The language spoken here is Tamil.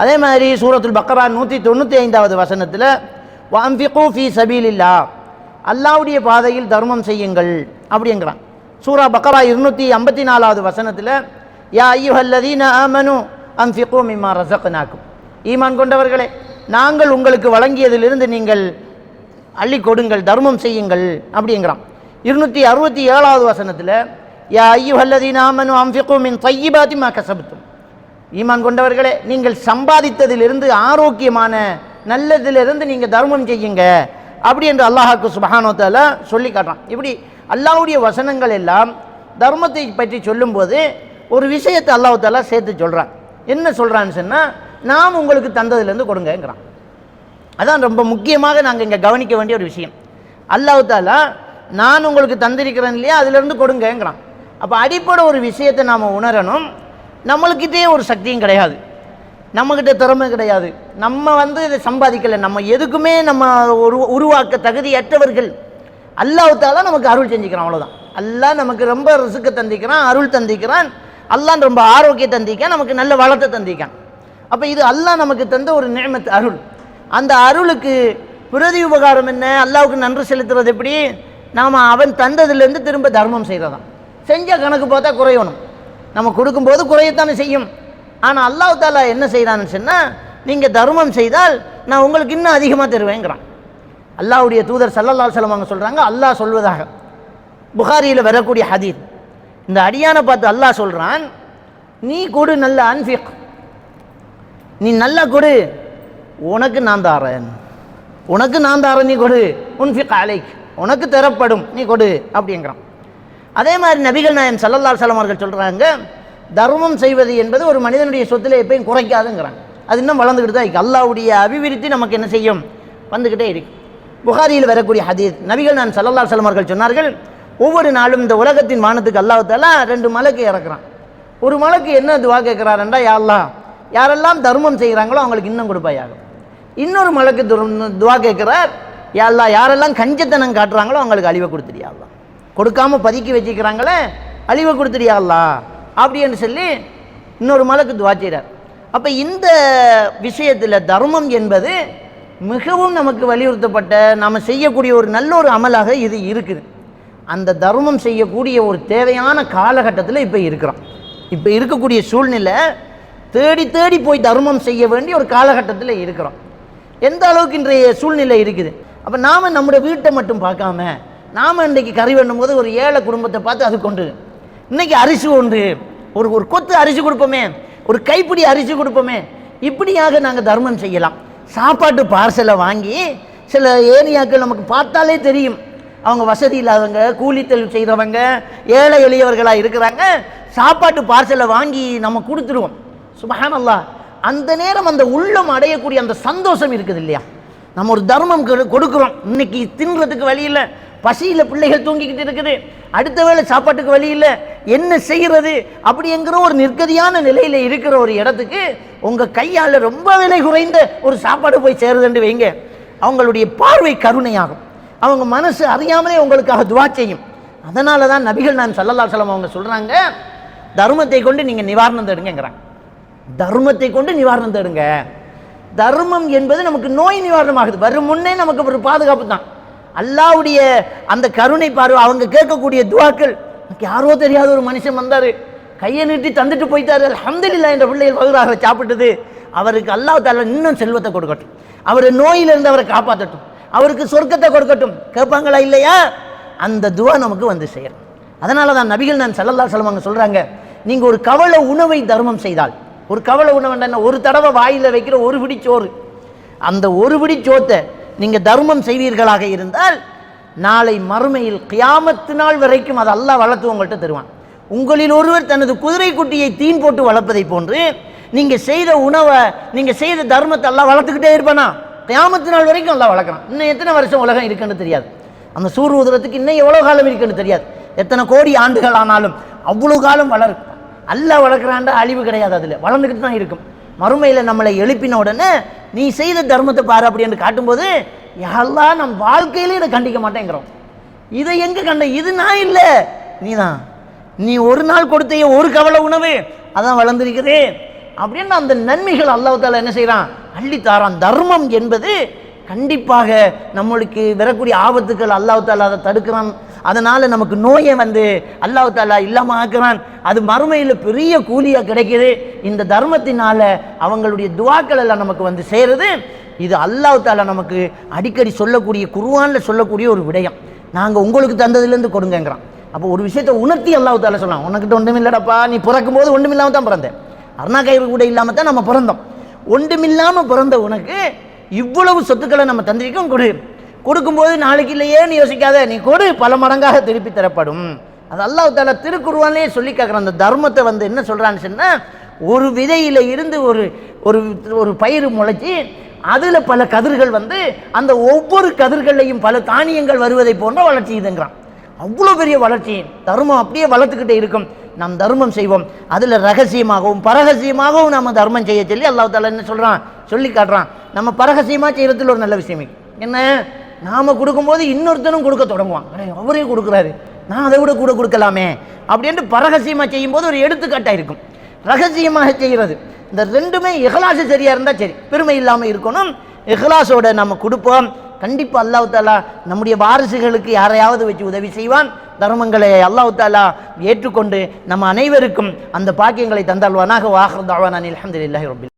அதே மாதிரி சூரத்துல் பக்கரா நூற்றி தொண்ணூற்றி ஐந்தாவது வசனத்தில் வம்பிகூ ஃபி சபீலில்லா. அல்லாவுடைய பாதையில் தர்மம் செய்யுங்கள் அப்படிங்கிறான். சூரா பக்கரா இருநூற்றி ஐம்பத்தி நாலாவது வசனத்தில் யா ஐயுஹல்லதீன ஆமனு அம்ஃபிகூ மிம்மா ரசக்னாக்கும் ஈமான் கொண்டவர்களே நாங்கள் உங்களுக்கு வழங்கியதிலிருந்து நீங்கள் அள்ளி கொடுங்கள் தர்மம் செய்யுங்கள் அப்படிங்கிறான். இருநூற்றி அறுபத்தி ஏழாவது வசனத்தில் யா ஐயுஹல்லதீன ஆமனு அம்ஃபிகூ மின் தையிபாத்தி மா கசபத்தும் ஈமான் கொண்டவர்களே நீங்கள் சம்பாதித்ததிலிருந்து ஆரோக்கியமான நல்லதிலிருந்து நீங்கள் தர்மம் செய்யுங்க. அப்படி என்று அல்லாஹாக்கு சுபஹானோத்தால சொல்லி காட்டுறான். இப்படி அல்லாஹ்வுடைய வசனங்கள் எல்லாம் தர்மத்தை பற்றி சொல்லும்போது ஒரு விஷயத்தை அல்லாஹத்தால சேர்த்து சொல்கிறான் என்ன சொல்கிறான்னு சொன்னால் நாம் உங்களுக்கு தந்ததுலேருந்து கொடுங்கங்கிறான். அதான் ரொம்ப முக்கியமாக நாங்கள் இங்கே கவனிக்க வேண்டிய ஒரு விஷயம். அல்லாஹ் நான் உங்களுக்கு தந்திருக்கிறேன் இல்லையா? அதிலிருந்து கொடுங்கங்கிறான். அப்போ அடிப்படை ஒரு விஷயத்தை நாம் உணரணும். நம்மளுக்கிட்டே ஒரு சக்தியும் கிடையாது. நம்மக்கிட்ட திறமை கிடையாது. நம்ம வந்து இதை சம்பாதிக்கலை. நம்ம எதுக்குமே நம்ம ஒரு உருவாக்க தகுதியற்றவர்கள். அல்லாஹ் நமக்கு அருள் செஞ்சுக்கிறான் அவ்வளோதான் அல்லாஹ் நமக்கு ரொம்ப ரிசுக்கு தந்திக்கிறான் அருள் தந்திக்கிறான். அல்லான் ரொம்ப ஆரோக்கியம் தந்திக்கான் நமக்கு நல்ல வளத்தை தந்திக்கான் அப்போ இது அல்லாஹ் நமக்கு தந்த ஒரு நியமத்து அருள். அந்த அருளுக்கு பிரதி உபகாரம் என்ன? அல்லாவுக்கு நன்றி செலுத்துறது எப்படி? நாம் அவன் தந்ததுலேருந்து திரும்ப தர்மம் செய்கிறதான் செஞ்ச கணக்கு பார்த்தா குறையணும். நம்ம கொடுக்கும்போது குறையத்தானே செய்யும். ஆனால் அல்லாஹ் தாலா என்ன செய்கிறான்னு சொன்னால் நீங்கள் தர்மம் செய்தால் நான் உங்களுக்கு இன்னும் அதிகமாக தருவேங்கிறான். அல்லாவுடைய தூதர் சல்லல்லா அலைஹி அவங்க சொல்கிறாங்க அல்லாஹ் சொல்வதாக. புகாரியில் வரக்கூடிய ஹதீத் இந்த அடியானை பார்த்து அல்லாஹ் சொல்கிறான் நீ கொடு நல்ல அன்ஃபிக். நீ நல்லா கொடு. உனக்கு நான் தாரேன். உனக்கு நான் தாரேன் நீ கொடு. உன்ஃபிக் அலைக். உனக்கு தரப்படும் நீ கொடு. அப்படிங்கிறான். அதே மாதிரி நபிகள் நாயன் சல்லல்லா சலம் அவர்கள் சொல்கிறாங்க தர்மம் செய்வது என்பது ஒரு மனிதனுடைய சொத்தில் எப்பயும் குறைக்காதுங்கிறாங்க. அது இன்னும் வளர்ந்துக்கிட்டு தான் இருக்குது அல்லாவுடைய அபிவிருத்தி நமக்கு என்ன செய்யும்? வந்துக்கிட்டே இருக்கு. புகாரியில் வரக்கூடிய ஹதீத் நபிகள் நான் சல்லல்லார் சலம் அவர்கள் சொன்னார்கள் ஒவ்வொரு நாளும் இந்த உலகத்தின் வானத்துக்கு அல்லாஹால ரெண்டு மலைக்கு இறக்குறான். ஒரு மலைக்கு என்ன துவா கேட்குறாருண்டா யாரெல்லாம் யாரெல்லாம் தர்மம் செய்கிறாங்களோ அவங்களுக்கு இன்னும் கொடுப்பாயாகும் இன்னொரு மலைக்கு துவா கேட்குறார் யா யாரெல்லாம் கஞ்சத்தனம் காட்டுறாங்களோ அவங்களுக்கு அழிவை கொடுத்துடியா அல்லாஹ். கொடுக்காம பதுக்கி வச்சுக்கிறாங்களே அழிவை கொடுத்துடியாள்லா அப்படின்னு சொல்லி இன்னொரு மலைக்கு துவா செய்கிறார் அப்போ இந்த விஷயத்தில் தர்மம் என்பது மிகவும் நமக்கு வலியுறுத்தப்பட்ட நாம் செய்யக்கூடிய ஒரு நல்ல ஒரு அமலாக இது இருக்குது. அந்த தர்மம் செய்யக்கூடிய ஒரு தேவையான காலகட்டத்தில் இப்போ இருக்கிறோம். இப்போ இருக்கக்கூடிய சூழ்நிலை தேடி தேடி போய் தர்மம் செய்ய வேண்டிய ஒரு காலகட்டத்தில் இருக்கிறோம். எந்த அளவுக்கு இன்றைய சூழ்நிலை இருக்குது? அப்போ நாம் நம்முடைய வீட்டை மட்டும் பார்க்காம நாம் இன்றைக்கு கறி வேண்டும் போது ஒரு ஏழை குடும்பத்தை பார்த்து அது கொண்டு. இன்னைக்கு அரிசி உண்டு. ஒரு ஒரு கொத்து அரிசி கொடுப்போமே. ஒரு கைப்பிடி அரிசி கொடுப்போமே. இப்படியாக நாங்கள் தர்மம் செய்யலாம். சாப்பாட்டு பார்சலை வாங்கி சில ஏரியாக்கள் நமக்கு பார்த்தாலே தெரியும். அவங்க வசதி இல்லாதவங்க கூலி தொழில் செய்கிறவங்க ஏழை எளியவர்களாக இருக்கிறாங்க. சாப்பாட்டு பார்சலை வாங்கி நம்ம கொடுத்துருவோம். சுபஹானல்லாஹ். அந்த நேரம் அந்த உள்ளம் அடையக்கூடிய அந்த சந்தோஷம் இருக்குது இல்லையா? நம்ம ஒரு தர்மம் கொடுக்குறோம். இன்னைக்கு தின்றதுக்கு வழி இல்லை. பசியில் பிள்ளைகள் தூங்கிக்கிட்டு இருக்குது. அடுத்த வேளை சாப்பாட்டுக்கு வழி இல்லை. என்ன செய்கிறது அப்படிங்கிற ஒரு நிர்கதியான நிலையில் இருக்கிற ஒரு இடத்துக்கு உங்கள் கையால் ரொம்ப விலை குறைந்த ஒரு சாப்பாடு போய் சேருதுன்னு வைங்க. அவங்களுடைய பார்வை கருணையாகும். அவங்க மனசு அறியாமலே உங்களுக்காக துவா செய்யும். அதனால தான் நபிகள் நான் சல்லல்லா சலம் அவங்க சொல்கிறாங்க தர்மத்தை கொண்டு நீங்கள் நிவாரணம் தேடுங்கிறாங்க தர்மத்தை கொண்டு நிவாரணம் தேடுங்க. தர்மம் என்பது நமக்கு நோய் நிவாரணமாகுது. வரும் முன்னே நமக்கு ஒரு பாதுகாப்பு தான். அல்லாவுடைய அந்த கருணை பார்வை அவங்க கேட்கக்கூடிய துவாக்கள். யாரோ தெரியாத ஒரு மனுஷன் வந்தார். கையை நீட்டி தந்துட்டு போயிட்டாரு. அல்ஹம்துலில்லாஹ் என்ற பிள்ளைகள் வகுறாக சாப்பிட்டது. அவருக்கு அல்லாஹ் தால இன்னும் செல்வத்தை கொடுக்கட்டும். அவர் நோயிலிருந்து அவரை காப்பாற்றட்டும் அவருக்கு சொர்க்கத்தை கொடுக்கட்டும். கேட்பாங்களா இல்லையா? அந்த துவா நமக்கு வந்து சேரும். அதனால தான் நபிகள் நான் சல்லல்லா சொல்லுவாங்க சொல்கிறாங்க நீங்கள் ஒரு கவலை உணவை தர்மம் செய்தால் ஒரு கவலை உணவு என்ன ஒரு தடவை வாயில் வைக்கிற ஒரு பிடி சோறு. அந்த ஒரு பிடி சோத்தை நீங்கள் தர்மம் செய்வீர்களாக இருந்தால் நாளை மறுமையில் கியாமத்து நாள் வரைக்கும் அது அல்லாஹ் வளர்த்து உங்கள்கிட்ட தருவான். உங்களில் ஒருவர் தனது குதிரை குட்டியை தீன் போட்டு வளர்ப்பதை போன்று நீங்கள் செய்த உணவை நீங்கள் செய்த தர்மத்தை எல்லாம் வளர்த்துக்கிட்டே இருப்பானா? கியாமத்து நாள் வரைக்கும் எல்லாம் வளர்க்குறான் இன்னும் எத்தனை வருஷம் உலகம் இருக்குன்னு தெரியாது. அந்த சூரிய உதரத்துக்கு இன்னும் எவ்வளோ காலம் இருக்குன்னு தெரியாது. எத்தனை கோடி ஆண்டுகள் ஆனாலும் அவ்வளோ காலம் வளரும். அல்ல வளர்க்குறான்ற அழிவு கிடையாது அதில். வளர்ந்துக்கிட்டு தான் இருக்கும். மறுமையில் நம்மளை எழுப்பின உடனே நீ செய்த தர்மத்தை பாரு அப்படின்னு காட்டும்போது யாரெல்லாம் நம் வாழ்க்கையிலே இதை கண்டிக்க மாட்டேங்கிறோம். இதை எங்க கண்ட இது நான் இல்லை. நீ தான் நீ ஒரு நாள் கொடுத்த ஒரு கவலை உணவு அதான் வளர்ந்துருக்குது அப்படின்னு அந்த நன்மைகள் அல்லாஹ் என்ன செய்கிறான் அள்ளித்தாரான் தர்மம் என்பது கண்டிப்பாக நம்மளுக்கு வரக்கூடிய ஆபத்துக்கள் அல்லாஹ் தாலா அதை தடுக்கிறான். அதனால் நமக்கு நோயை வந்து அல்லாஹ் தாலா இல்லாமல் ஆக்குறான். அது மறுமையில் பெரிய கூலியாக கிடைக்கிது. இந்த தர்மத்தினால அவங்களுடைய துவாக்கள் எல்லாம் நமக்கு வந்து சேருது. இது அல்லாஹ் தாலா நமக்கு அடிக்கடி சொல்லக்கூடிய குருவானில் சொல்லக்கூடிய ஒரு விடயம். நாங்கள் உங்களுக்கு தந்ததுலேருந்து கொடுங்கங்கிறான். அப்போ ஒரு விஷயத்தை உணர்த்தி அல்லாஹ் தாலா சொல்லலாம் உனக்கிட்ட ஒன்றும் இல்லைடப்பா நீ பிறக்கும் போது ஒன்றும் இல்லாமல் தான் பிறந்தேன். அருணா கயிறு கூட இல்லாமல் தான் நம்ம பிறந்தோம். ஒன்றுமில்லாமல் பிறந்த உனக்கு இவ்வளவு சொத்துக்களை நம்ம தந்திரிக்கும் கொடு. கொடுக்கும்போது நாளைக்கு இல்லையேன்னு யோசிக்காத நீ கொடு பல மடங்காக திருப்பி தரப்படும். அது அல்லாஹ் தால திருக்குருவானே சொல்லி கேட்குறான் அந்த தர்மத்தை வந்து என்ன சொல்கிறான்னு சொன்னால் ஒரு விதையில் இருந்து ஒரு ஒரு ஒரு பயிர் முளைச்சி அதில் பல கதிர்கள் வந்து அந்த ஒவ்வொரு கதிர்களையும் பல தானியங்கள் வருவதை போன்ற வளர்ச்சி இதுங்கிறான். அவ்வளோ பெரிய வளர்ச்சி. தர்மம் அப்படியே வளர்த்துக்கிட்டே இருக்கும். நாம் தர்மம் செய்வோம். அதில் ரகசியமாகவும் பரகசியமாகவும் நம்ம தர்மம் செய்ய சொல்லி அல்லாஹ் தாலா என்ன சொல்கிறான் சொல்லி காட்டுறான். நம்ம பரகசியமாக செய்கிறதுல ஒரு நல்ல விஷயம். என்ன? நாம் கொடுக்கும்போது இன்னொருத்தனும் கொடுக்க தொடங்குவான். அடே, அவரே கொடுக்குறாரு. நான் அதை விட கூட கொடுக்கலாமே. அப்படின்ட்டு பரகசியமாக செய்யும்போது ஒரு எடுத்துக்காட்டாக இருக்கும். ரகசியமாக செய்கிறது இந்த ரெண்டுமே இஹ்லாசு சரியாக இருந்தால் சரி. பெருமை இல்லாமல் இருக்கணும். இஹ்லாஸோட நம்ம கொடுப்போம். கண்டிப்பாக அல்லாஹு தாலா நம்முடைய வாரிசுகளுக்கு யாரையாவது வச்சு உதவி செய்வான். தர்மங்களை அல்லாஹு தாலா ஏற்றுக்கொண்டு நம்ம அனைவருக்கும் அந்த பாக்கியங்களை தந்தாழ்வானாக வாஹர் தாவானில் அலமதுல்லாஹி ரபில்